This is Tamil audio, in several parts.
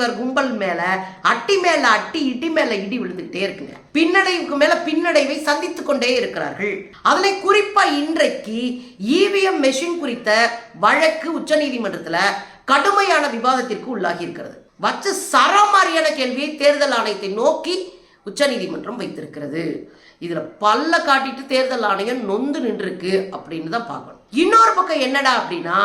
சங்க கும்பல் மேல அட்டி மேல அட்டி இடி மேல இடி விழுந்துகிட்டே இருக்குங்க. பின்னடைவுக்கு மேல பின்னடைவை சந்தித்துக் கொண்டே இருக்கிறார்கள். அதனை குறிப்பா இன்றைக்கு இவிஎம் மெஷின் குறித்த வழக்கு உச்சநீதிமன்றத்துல கடுமையான விவாதத்திற்கு உள்ளாகி இருக்கிறது. வச்சு சரமாரியான கேள்வியை தேர்தல் ஆணையத்தை நோக்கி உச்சநீதிமன்றம் வைத்திருக்கிறது. இதுல பல்ல காட்டிட்டு தேர்தல் ஆணையம் நொந்து நின்றுருக்கு அப்படின்னு தான் பார்க்கணும். இன்னொரு பக்கம் என்னடா அப்படின்னா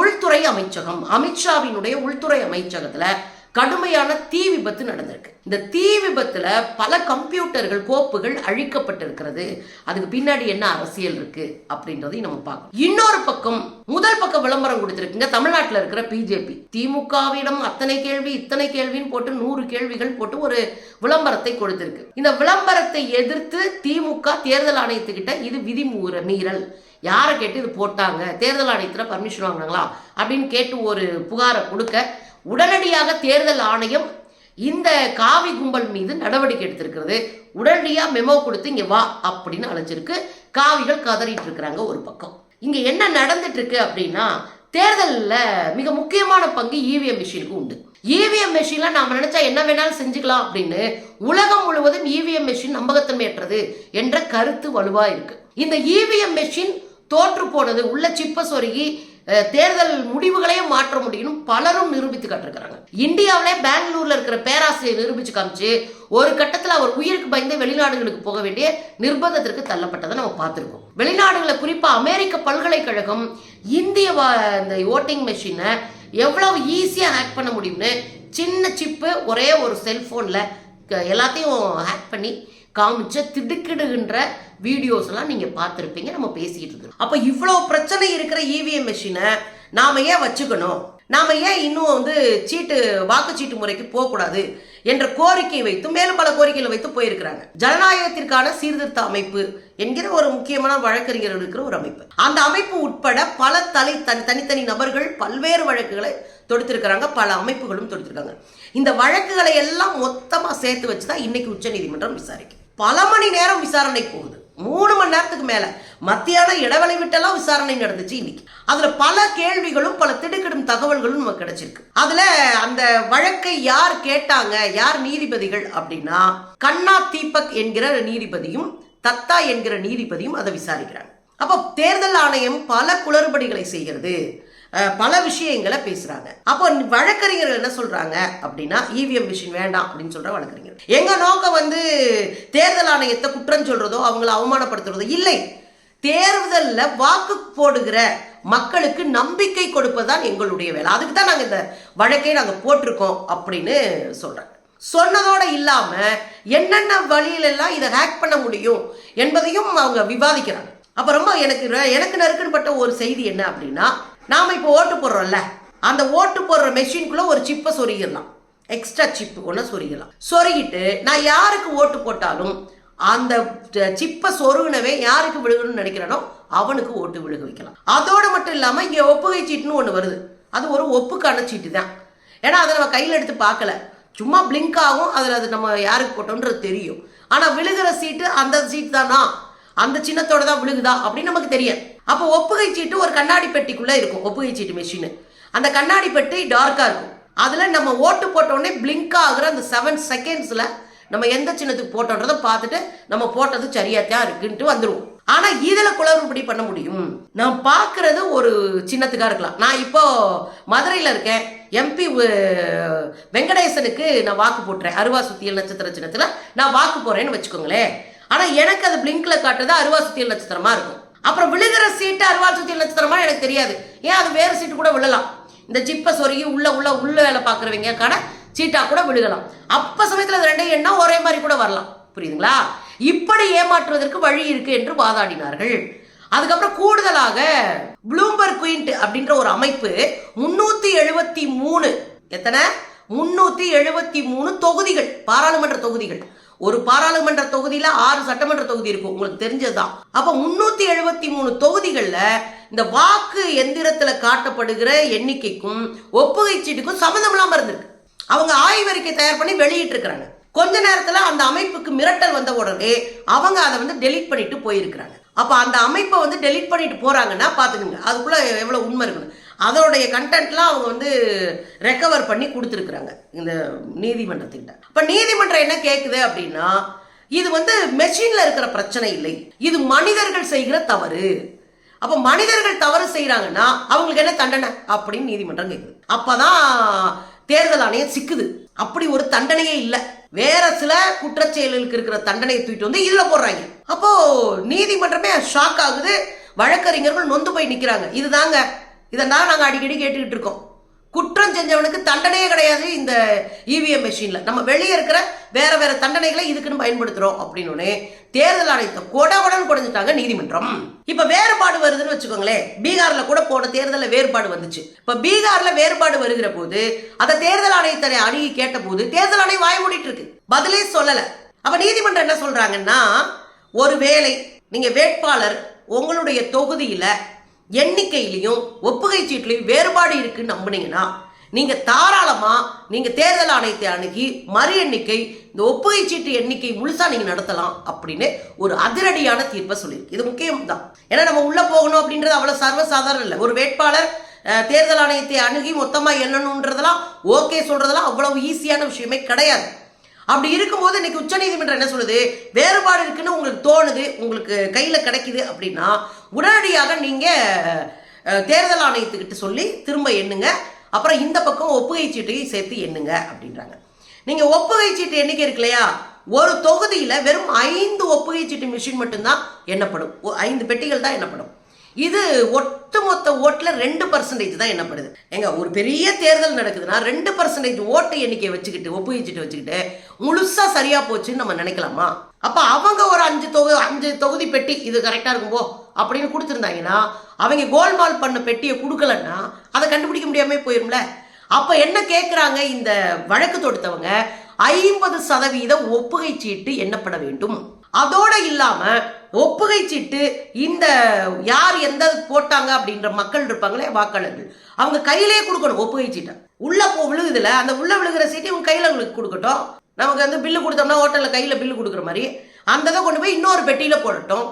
உள்துறை அமைச்சகம் அமித்ஷாவினுடைய உள்துறை அமைச்சகத்துல கடுமையான தீ விபத்து நடந்திருக்கு. இந்த தீ விபத்துல பல கம்ப்யூட்டர்கள் கோப்புகள் அழிக்கப்பட்டிருக்கிறது. அதுக்கு பின்னாடி என்ன அரசியல் இருக்கு அப்படின்றதையும் நம்ம பார்க்கணும். இன்னொரு பக்கம் முதல் பக்கம் விளம்பரம் கொடுத்துருக்குங்க தமிழ்நாட்டில் இருக்கிற பிஜேபி. திமுகவிடம் அத்தனை கேள்வி இத்தனை கேள்வின்னு போட்டு நூறு கேள்விகள் போட்டு ஒரு விளம்பரத்தை கொடுத்திருக்கு. இந்த விளம்பரத்தை எதிர்த்து திமுக தேர்தல் ஆணையத்துக்கிட்ட இது விதிமூற மீறல். யாரை கேட்டு இது போட்டாங்க? தேர்தல் ஆணையத்தில் பர்மிஷன் வாங்கினாங்களா? அப்படின்னு கேட்டு ஒரு புகாரை கொடுக்க உடனடியாக தேர்தல் ஆணையம் இந்த காவி கும்பல் மீது நடவடிக்கை எடுத்திருக்கிறது. உடனடியாக மெமோ கொடுத்து இங்கே வா அப்படின்னு அழைச்சிருக்கு. காவிகள் கதறிட்டு இருக்கிறாங்க ஒரு பக்கம். இங்கே என்ன நடந்துட்டு இருக்கு அப்படின்னா தேர்தலில் மிக முக்கியமான பங்கு இவிஎம் மிஷினுக்கு உண்டு. இவிஎம் மெஷின்ல நாம் நினைச்சா என்ன வேணாலும் செஞ்சுக்கலாம் அப்படின்னு உலகம் முழுவதும் இவிஎம் மெஷின் நம்பகத்தன்மையற்றது என்ற கருத்து வலுவா இருக்கு. இந்த இவிஎம் மெஷின் தோற்று போனது உள்ள சிப்ப சொருகி தேர்தல் முடிவுகளையும் மாற்ற முடியும்னு பலரும் நிரூபித்து காட்டிருக்கிறாங்க. இந்தியாவிலே பெங்களூர்ல இருக்கிற பேராசிரியர் நிரூபிச்சு காமிச்சு ஒரு கட்டத்தில் அவர் உயிருக்கு பயந்து வெளிநாடுகளுக்கு போக வேண்டிய நிர்பந்தத்திற்கு தள்ளப்பட்டதை நம்ம பார்த்துருக்கோம். வெளிநாடுகளில் குறிப்பாக அமெரிக்க பல்கலைக்கழகம் இந்திய வா- இந்த ஓட்டிங் மெஷினை எவ்வளவு ஈஸியாக ஹேக் பண்ண முடியும்னு சின்ன சிப்பு ஒரே ஒரு செல்ஃபோனில் எல்லாத்தையும் ஹேக் பண்ணி காமிச்ச திடுக்கிடுகின்ற வீடியோஸ் எல்லாம் நீங்க பார்த்துருப்பீங்க நம்ம பேசிக்கிட்டு இருக்கோம் அப்ப இவ்வளோ பிரச்சனை இருக்கிற இவிஎம் மெஷினை நாம ஏன் வச்சுக்கணும்? நாம ஏன் இன்னும் வந்து சீட்டு வாக்குச்சீட்டு முறைக்கு போகக்கூடாது என்ற கோரிக்கை வைத்து மேலும் பல கோரிக்கைகளை வைத்து போயிருக்கிறாங்க. ஜனநாயகத்திற்கான சீர்திருத்த அமைப்பு என்கிற ஒரு முக்கியமான வழக்கறிஞர் இருக்கிற ஒரு அமைப்பு. அந்த அமைப்பு உட்பட பல தலை தனி தனித்தனி நபர்கள் பல்வேறு வழக்குகளை தொடுத்திருக்கிறாங்க பல அமைப்புகளும் தொடுத்திருக்காங்க. இந்த வழக்குகளை எல்லாம் மொத்தமா சேர்த்து வச்சு தான் இன்னைக்கு உச்சநீதிமன்றம் விசாரிக்கும் பல மணி நேரம் விசாரணை போகுது. மூணு மணி நேரத்துக்கு மேல. மத்தியான இடைவெளி விட்டெல்லாம் விசாரணை நடந்துச்சு இன்னைக்கு. அதுல பல கேள்விகளும் பல திடுக்கிடும் தகவல்களும் நமக்கு கிடைச்சிருக்கு. அதுல அந்த வழக்கை யார் கேட்டாங்க? யார் நீதிபதிகள் அப்படின்னா கண்ணா தீபக் என்கிற நீதிபதியும் தத்தா என்கிற நீதிபதியும் அதை விசாரிக்கிறாங்க. அப்போ தேர்தல் ஆணையம் பல குளறுபடிகளை செய்கிறது. பல விஷயங்களை பேசுறாங்க. அப்போ வழக்கறிஞர்கள் என்ன சொல்றாங்க அப்படின்னா இவிஎம் மிஷின் வேண்டாம் அப்படின்னு சொல்ற வழக்கறிஞர். எங்க நோக்கம் வந்து தேர்தல் ஆணையத்தை குற்றம் சொல்றதோ அவங்கள அவமானப்படுத்துறதோ இல்லை. தேர்தலில் வாக்கு போடுகிற மக்களுக்கு நம்பிக்கை கொடுப்பதுதான் எங்களுடைய வேலை. அதுக்கு தான் நாங்கள் இந்த வழக்கை நாங்கள் போட்டிருக்கோம் அப்படின்னு சொல்கிறாங்க சொன்னதோடு இல்லாமல் என்னென்ன வழியிலெல்லாம் இதை ஹேக் பண்ண முடியும் என்பதையும் அவங்க விவாதிக்கிறாங்க. அப்போ ரொம்ப எனக்கு எனக்கு நெருக்கன்பட்ட ஒரு செய்தி என்ன அப்படின்னா நாம் இப்போ ஓட்டு போடுறோம்ல அந்த ஓட்டு போடுற மெஷின்குள்ளே ஒரு சிப்பை சொருகிடலாம். எக்ஸ்ட்ரா சிப்பு ஒன்று சொருகிடலாம். சொருகிட்டு நான் யாருக்கு ஓட்டு போட்டாலும் அந்த சிப்பை சொருகினவே யாருக்கு விழுகணும்னு நினைக்கிறானோ அவனுக்கு ஓட்டு விழுக வைக்கலாம். அதோடு மட்டும் இல்லாமல் இங்கே ஒப்புகை சீட்டுன்னு ஒன்று வருது. அது ஒரு ஒப்புக்கான சீட்டு தான். ஏன்னா அதை நம்ம கையில் எடுத்து பார்க்கல. சும்மா பிளிங்க் ஆகும் அதில் அது நம்ம யாருக்கு போட்டோன்றது தெரியும். ஆனால் விழுகிற சீட்டு அந்த சீட் தானா? அந்த சின்னத்தோட தான் விழுகுதா? அப்படின்னு நமக்கு தெரியாது. அப்போ ஒப்புகை சீட்டு ஒரு கண்ணாடி பெட்டிக்குள்ளே இருக்கும். ஒப்புகை சீட்டு மெஷின் அந்த கண்ணாடி பெட்டி டார்க்காக இருக்கும். அதில் நம்ம ஓட்டு போட்டோடனே பிளிங்க் ஆகுற அந்த செவன் செகண்ட்ஸில் நம்ம எந்த சின்னத்துக்கு போட்டோன்றதை பார்த்துட்டு நம்ம போட்டது சரியாத்தான் இருக்குன்ட்டு வந்துடுவோம் ஆனால் இதில் குளறுபடி பண்ண முடியும்? நான் பார்க்குறது ஒரு சின்னத்துக்காக இருக்கலாம். நான் இப்போ மதுரையில் இருக்கேன். எம்பி வெங்கடேசனுக்கு நான் வாக்கு போட்டுறேன். அருவா சுத்தியல் நட்சத்திர சின்னத்தில் நான் வாக்கு போகிறேன்னு வச்சுக்கோங்களேன். ஆனால் எனக்கு அது பிளிங்கில் காட்டுறது அருவா சுத்தியல் நட்சத்திரமாக இருக்கும். அப்புறம் விழுகிற சீட்டு அருவாள் சுத்தி நட்சத்திரமா எனக்கு தெரியாது. ஏன்? அது வேறு சீட்டு கூட விழலாம். இந்த ஜிப்பை சொருகி உள்ள உள்ள உள்ள வேலை பார்க்குறவங்க கடை சீட்டா கூட விழுகலாம். அப்ப சமயத்தில் அது ரெண்டையும் எண்ணா ஒரே மாதிரி கூட வரலாம். புரியுதுங்களா? இப்படி ஏமாற்றுவதற்கு வழி இருக்கு என்று வாதாடினார்கள். அதுக்கப்புறம் கூடுதலாக ப்ளூம்பர்க் குயின்ட் அப்படின்ற ஒரு அமைப்பு முன்னூத்தி எழுபத்தி மூணு. எத்தனை? முன்னூத்தி எழுபத்தி மூணு தொகுதிகள் பாராளுமன்ற தொகுதிகள். ஒரு பாராளுமன்ற தொகுதியில ஆறு சட்டமன்ற தொகுதி இருக்கும் உங்களுக்கு தெரிஞ்சதுதான். அப்ப முன்னூத்தி எழுபத்தி மூணு தொகுதிகள்ல இந்த வாக்கு எந்திரத்துல காட்டப்படுகிற எண்ணிக்கைக்கும் ஒப்புகை சீட்டுக்கும் சம்மந்தம் இல்லாம இருந்திருக்கு. அவங்க ஆய்வறிக்கை தயார் பண்ணி வெளியிட்டு இருக்கிறாங்க கொஞ்ச நேரத்துல அந்த அமைப்புக்கு மிரட்டல் வந்த உடனே அவங்க அதை வந்து டெலிட் பண்ணிட்டு போயிருக்கிறாங்க. அப்ப அந்த அமைப்பை வந்து டெலிட் பண்ணிட்டு போறாங்கன்னா பாத்துக்கோங்க அதுக்குள்ள எவ்வளவு உண்மை இருக்கணும். அதோடைய கண்டென்ட்லாம் அவங்க வந்து ரெக்கவர் பண்ணி கொடுத்துருக்குறாங்க இந்த நீதிமன்றத்திட்ட. இப்போ நீதிமன்றம் என்ன கேட்குது அப்படின்னா இது வந்து மெஷினில் இருக்கிற பிரச்சனை இல்லை. இது மனிதர்கள் செய்கிற தவறு. அப்போ மனிதர்கள் தவறு செய்கிறாங்கன்னா அவங்களுக்கு என்ன தண்டனை அப்படின்னு நீதிமன்றம் கேக்குது. அப்போதான் தேர்தல் ஆணையம் சிக்குது. அப்படி ஒரு தண்டனையே இல்லை. வேற சில குற்றச்செயல்களுக்கு இருக்கிற தண்டனையை தூக்கிட்டு வந்து இதில் போடுறாங்க. அப்போ நீதிமன்றமே ஷாக் ஆகுது. வழக்கறிஞர்கள் நொந்து போய் நிற்கிறாங்க இதுதாங்க இதெல்லாம் நாங்கள் அடிக்கடி கேட்டுக்கிட்டு இருக்கோம். குற்றம் செஞ்சவனுக்கு தண்டனையே கிடையாது இந்த இவிஎம் மெஷினில் நம்ம வெளியே இருக்கிற வேற வேற தண்டனைகளை இதுக்குன்னு பயன்படுத்துறோம் அப்படின்னு தேர்தல் ஆணையத்தை கொட உடன் குறைஞ்சிட்டாங்க நீதிமன்றம். இப்ப வேறுபாடு வருதுன்னு வச்சுக்கோங்களேன். பீகார்ல கூட போன தேர்தலில் வேறுபாடு வந்துச்சு. இப்ப பீகார்ல வேறுபாடு வருகிற போது அதை தேர்தல் ஆணையத்தை அணுகி கேட்ட போது தேர்தல் ஆணையம் வாய மூடிட்டு இருக்கு. பதிலே சொல்லல. அப்ப நீதிமன்றம் என்ன சொல்றாங்கன்னா ஒருவேளை நீங்க வேட்பாளர் உங்களுடைய தொகுதியில எண்ணிக்கையிலையும் ஒப்புகை சீட்லையும் வேறுபாடு இருக்குன்னு நம்புனீங்கன்னா நீங்க தாராளமா நீங்க தேர்தல் ஆணையத்தை அணுகி மறு எண்ணிக்கை இந்த ஒப்புகை சீட்டு எண்ணிக்கை முழுசா நீங்க நடத்தலாம் அப்படின்னு ஒரு அதிரடியான தீர்ப்பை சொல்லியிருக்கு. இது முக்கியம் தான் ஏன்னா நம்ம உள்ள போகணும் அப்படின்றது அவ்வளவு சர்வசாதாரணம் இல்லை. ஒரு வேட்பாளர் தேர்தல் ஆணையத்தை அணுகி மொத்தமா எண்ணணுன்றதெல்லாம் ஓகே சொல்றதெல்லாம் அவ்வளவு ஈஸியான விஷயமே கிடையாது. அப்படி இருக்கும்போது இன்னைக்கு உச்சநீதிமன்றம் என்ன சொல்லுது? வேறுபாடு இருக்குன்னு உங்களுக்கு தோணுது உங்களுக்கு கையில் கிடைக்குது அப்படின்னா உடனடியாக நீங்கள் தேர்தல் ஆணையத்துக்கிட்ட சொல்லி திரும்ப எண்ணுங்க. அப்புறம் இந்த பக்கம் ஒப்புகை சீட்டையும் சேர்த்து எண்ணுங்க அப்படின்றாங்க. நீங்கள் ஒப்புகை சீட்டு எண்ணிக்கை இருக்கு இல்லையா? ஒரு தொகுதியில் வெறும் ஐந்து ஒப்புகை சீட்டு மிஷின் மட்டும்தான் எண்ணப்படும். ஐந்து பெட்டிகள் தான் எண்ணப்படும். இது ஒட்டுமொத்த ஓட்டில் ரெண்டு பர்சன்டேஜ் தான் என்னப்படுது ஏங்க ஒரு பெரிய தேர்தல் நடக்குதுன்னா ரெண்டு பர்சன்டேஜ் ஓட்டு எண்ணிக்கையை வச்சுக்கிட்டு ஒப்புகைச்சிட்டு வச்சுக்கிட்டு முழுசா சரியா போச்சுன்னு நம்ம நினைக்கலாமா? அப்ப அவங்க ஒரு அஞ்சு தொகு அஞ்சு தொகுதி பெட்டி இது கரெக்டா இருக்கும் போ அப்படின்னு கொடுத்துருந்தாங்கன்னா அவங்க கோல்மால் பண்ண பெட்டியை கொடுக்கலன்னா அதை கண்டுபிடிக்க முடியாம போயிரும்ல? அப்ப என்ன கேட்குறாங்க இந்த வழக்கு தொடுத்தவங்க? ஐம்பது சதவீத ஒப்புகை சீட்டு எண்ணப்பட வேண்டும். அதோட இல்லாம ஒப்புகை சீட்டு இந்த யார் எந்த போட்டாங்க அப்படின்ற மக்கள் இருப்பாங்களே வாக்காளர்கள். அவங்க கையிலேயே கொடுக்கணும் ஒப்புகை சீட்டை உள்ள போ விழுகுதுல. அந்த உள்ள விழுகிற சீட்டு இவங்க கையில உங்களுக்கு கொடுக்கட்டும். நமக்கு வந்து பில்லு கொடுத்தோம்னா ஹோட்டல்ல கையில பில்லு கொடுக்குற மாதிரி. அந்த இதை கொண்டு போய் இன்னொரு பெட்டியில போடட்டும்.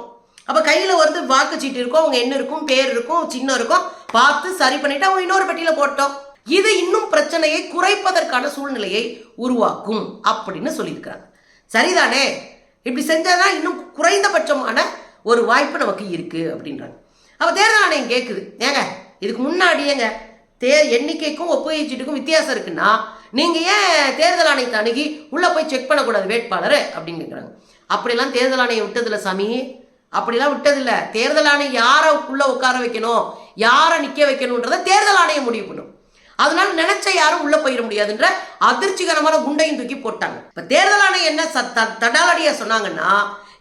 அப்ப கையில வந்து வாக்குச்சீட்டு இருக்கும். அவங்க என்ன இருக்கும் பேர் இருக்கும் சின்னம் இருக்கும். பார்த்து சரி பண்ணிட்டு அவங்க இன்னொரு பெட்டியில போட்டோம். இது இன்னும் பிரச்சனையை குறைப்பதற்கான சூழ்நிலையை உருவாக்கும் அப்படின்னு சொல்லியிருக்கிறாங்க. சரிதானே? இப்படி செஞ்சாதான் இன்னும் குறைந்தபட்சமான ஒரு வாய்ப்பு நமக்கு இருக்குது அப்படின்றாங்க. அப்போ தேர்தல் ஆணையம் கேட்குது ஏங்க இதுக்கு முன்னாடியேங்க தே எண்ணிக்கைக்கும் ஒப்புகை சீட்டுக்கும் வித்தியாசம் இருக்குன்னா நீங்கள் ஏன் தேர்தல் ஆணையத்தை அணுகி உள்ளே போய் செக் பண்ணக்கூடாது வேட்பாளர் அப்படின்னு கேட்குறாங்க அப்படிலாம் தேர்தல் ஆணையம் விட்டதில்ல சாமி. அப்படிலாம் விட்டதில்ல. தேர்தல் ஆணையம் யாரை உள்ளே உட்கார வைக்கணும் யாரை நிற்க வைக்கணுன்றதை தேர்தல் ஆணையம் முடிவு பண்ணும். அதனால நினைச்ச யாரும் உள்ள போயிட முடியாதுன்ற அதிர்ச்சிகரமான குண்டையும் தூக்கி போட்டாங்க. இப்ப தேர்தல் ஆணையம் என்ன த- தடாலடியா சொன்னாங்கன்னா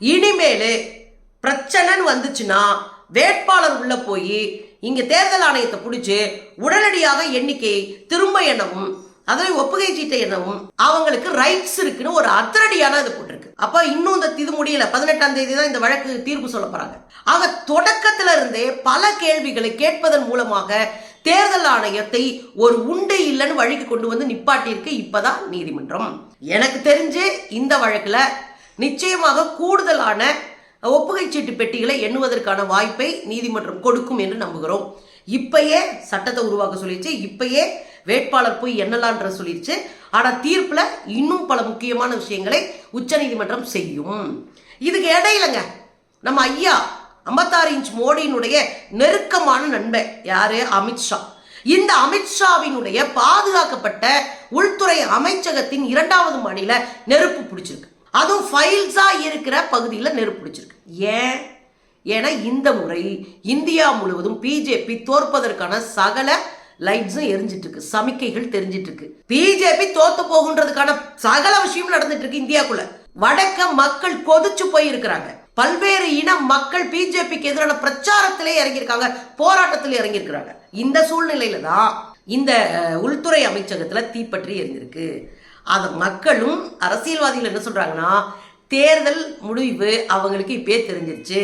இனிமேலு பிரச்சனைன்னு வந்துச்சுன்னா வேட்பாளர் உள்ள போய் இங்க தேர்தல் ஆணையத்தை பிடிச்சி உடனடியாக எண்ணிக்கையை திரும்ப எண்ணவும் அதை ஒப்புகை சீட்டை எண்ணவும் அவங்களுக்கு ரைட்ஸ் இருக்குன்னு ஒரு அதிரடியான இது போட்டிருக்கு. அப்ப இன்னும் இந்த இது முடியல. பதினெட்டாம் தேதி தான் இந்த வழக்கு தீர்ப்பு சொல்ல போறாங்க. ஆக தொடக்கத்துல இருந்தே பல கேள்விகளை கேட்பதன் மூலமாக தேர்தல் ஆணையத்தை ஒரு உண்டு இல்லைன்னு வழிக்கு கொண்டு வந்து நிப்பாட்டியிருக்கு இப்பதான் நீதிமன்றம். எனக்கு தெரிஞ்சு இந்த வழக்குல நிச்சயமாக கூடுதலான ஒப்புகை சீட்டு பெட்டிகளை எண்ணுவதற்கான வாய்ப்பை நீதிமன்றம் கொடுக்கும் என்று நம்புகிறோம். இப்பயே சட்டத்தை உருவாக்க சொல்லிடுச்சு இப்பயே வேட்பாளர் போய் என்னலான்ற சொல்லிடுச்சு ஆனால் தீர்ப்பில் இன்னும் பல முக்கியமான விஷயங்களை உச்சநீதிமன்றம் செய்யும். இதுக்கு இடையிலங்க நம்ம ஐயா ஐம்பத்தாறு இன்ச் மோடியினுடைய நெருக்கமான நண்பன் யாரு? அமித்ஷா இந்த அமித்ஷாவினுடைய பாதுகாக்கப்பட்ட உள்துறை அமைச்சகத்தின் இரண்டாவது மாடியில நெருப்பு பிடிச்சிருக்கு. அதுவும் ஃபைல்ஸா இருக்கிற பகுதியில் நெருப்பு பிடிச்சிருக்கு. ஏன்? ஏன்னா இந்த முறை இந்தியா முழுவதும் பிஜேபி தோற்பதற்கான சகல லைட்ஸும் எரிஞ்சிட்டு இருக்கு சமிக்கைகள் தெரிஞ்சிட்டு இருக்கு பிஜேபி தோத்து போகுன்றதுக்கான சகல விஷயம் நடந்துட்டு இருக்கு இந்தியாக்குள்ள. வடக்க மக்கள் கொதிச்சு போய் இருக்கிறாங்க பல்வேறு இன மக்கள் பிஜேபிக்கு எதிரான பிரச்சாரத்திலே இறங்கியிருக்காங்க போராட்டத்தில் இறங்கியிருக்கிறாங்க. இந்த சூழ்நிலையில தான் இந்த உள்துறை அமைச்சகத்தில் தீப்பற்றி எரிஞ்சிருக்கு. அது மக்களும் அரசியல்வாதிகள் என்ன சொல்கிறாங்கன்னா தேர்தல் முடிவு அவங்களுக்கு இப்பயே தெரிஞ்சிருச்சு.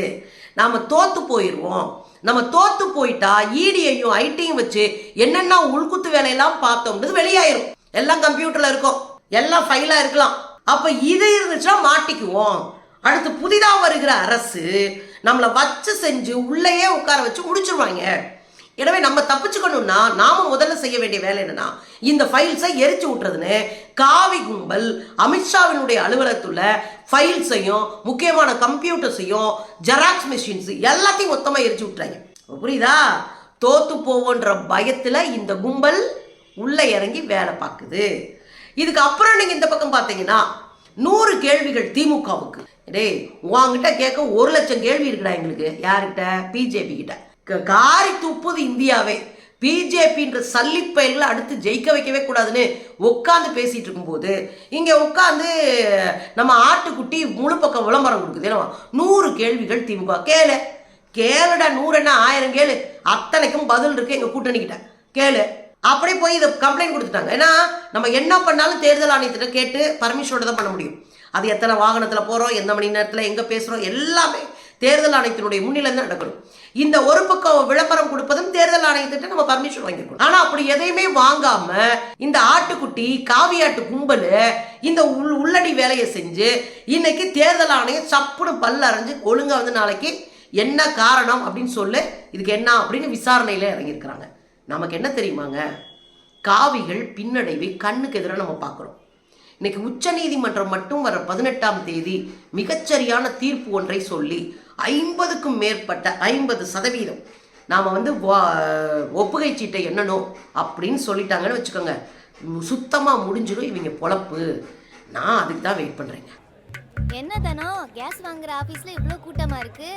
நாம் தோத்து போயிடுவோம் நம்ம தோத்து போயிட்டா ஈடியையும் ஐடியும் வச்சு என்னென்ன உள்குத்து வேலையெல்லாம் பார்த்தோம்ன்றது வெளியாயிரும். எல்லாம் கம்ப்யூட்டரில் இருக்கும். எல்லாம் ஃபைலாக இருக்கலாம். அப்போ இது இருந்துச்சுன்னா மாட்டிக்குவோம். அடுத்து புதிதாக வருகிற அரசு நம்மளை வச்சு செஞ்சு உள்ளேயே உட்கார வச்சு முடிச்சிருவாங்க. எனவே நம்ம தப்பிச்சுக்கணும்னா நாம முதல்ல செய்ய வேண்டிய வேலை என்னன்னா இந்த ஃபைல்ஸை எரிச்சு விட்டுறதுன்னு காவி கும்பல் அமித்ஷாவினுடைய அலுவலகத்துல ஃபைல்ஸையும் முக்கியமான கம்ப்யூட்டர்ஸையும் ஜெராக்ஸ் மிஷின்ஸ் எல்லாத்தையும் மொத்தமாக எரிச்சு விட்டுறாங்க புரியுதா? தோத்து போவோன்ற பயத்தில் இந்த கும்பல் உள்ளே இறங்கி வேலை பார்க்குது. இதுக்கு அப்புறம் நீங்கள் இந்த பக்கம் பார்த்தீங்கன்னா நூறு கேள்விகள் திமுகவுக்கு. டேய் உங்ககிட்ட கேட்க ஒரு லட்சம் கேள்வி இருக்குடா எங்களுக்கு. யாருக்கிட்ட பிஜேபி கிட்ட. காரி துப்புது இந்தியாவே. பிஜேபின்ற சல்லிப்பயல்களை அடுத்து ஜெயிக்க வைக்கவே கூடாதுன்னு உட்காந்து பேசிட்டு இருக்கும்போது இங்க உட்காந்து நம்ம ஆட்டுக்குட்டி முழு பக்கம் விளம்பரம் கொடுக்குது. என்னவா? நூறு கேள்விகள் திமுக. கேளு. கேளுடா நூறு என்ன? ஆயிரம் கேளு. அத்தனைக்கும் பதில் இருக்கு எங்க கூட்டணிக்கிட்ட. கேளு. அப்படியே போய் இதை கம்ப்ளைண்ட் கொடுத்துட்டாங்க. ஏன்னா நம்ம என்ன பண்ணாலும் தேர்தல் ஆணையத்திட்ட கேட்டு பர்மிஷனோட தான் பண்ண முடியும். அது எத்தனை வாகனத்தில் போகிறோம் எந்த மணி நேரத்தில் எங்கே பேசுகிறோம் எல்லாமே தேர்தல் ஆணையத்தினுடைய முன்னிலையில் தான் நடக்கணும். இந்த ஒரு பக்கம் விளம்பரம் கொடுப்பதும் தேர்தல் ஆணையத்திட்ட நம்ம பர்மிஷன் வாங்கிருக்கணும் ஆனால் அப்படி எதையுமே வாங்காம இந்த ஆட்டுக்குட்டி காவியாட்டு கும்பல் இந்த உள் உள்ளடி வேலையை செஞ்சு இன்னைக்கு தேர்தல் ஆணையம் சப்புனு பல்ல அரைஞ்சு ஒழுங்கா வந்து நாளைக்கு என்ன காரணம் அப்படின்னு சொல்லு இதுக்கு என்ன அப்படின்னு விசாரணையில இறங்கியிருக்கிறாங்க. நமக்கு என்ன தெரியுமாங்க? காவிகள் பின்னடைவை கண்ணுக்கு எதிராக நம்ம பார்க்குறோம். இன்னைக்கு உச்சநீதிமன்றம் மட்டும் வர பதினெட்டாம் தேதி மிகச்சரியான தீர்ப்பு ஒன்றை சொல்லி ஐம்பதுக்கும் மேற்பட்ட ஐம்பது சதவீதம் நாம் வந்து ஒப்புகை சீட்டை எண்ணணும் அப்படின்னு சொல்லிட்டாங்கன்னு வச்சுக்கோங்க. சுத்தமாக முடிஞ்சிடும் இவங்க பொழப்பு. நான் அதுக்கு தான் வெயிட் பண்ணுறேங்க என்ன தானோ? கேஸ் வாங்குற ஆபீஸ்ல இவ்ளோ கூட்டமா இருக்கு?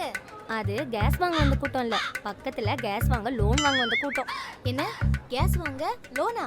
அது கேஸ் வாங்க வந்த கூட்டம் இல்ல பக்கத்துல கேஸ் வாங்க லோன் வாங்க வந்த கூட்டம். என்ன? கேஸ் வாங்க லோனா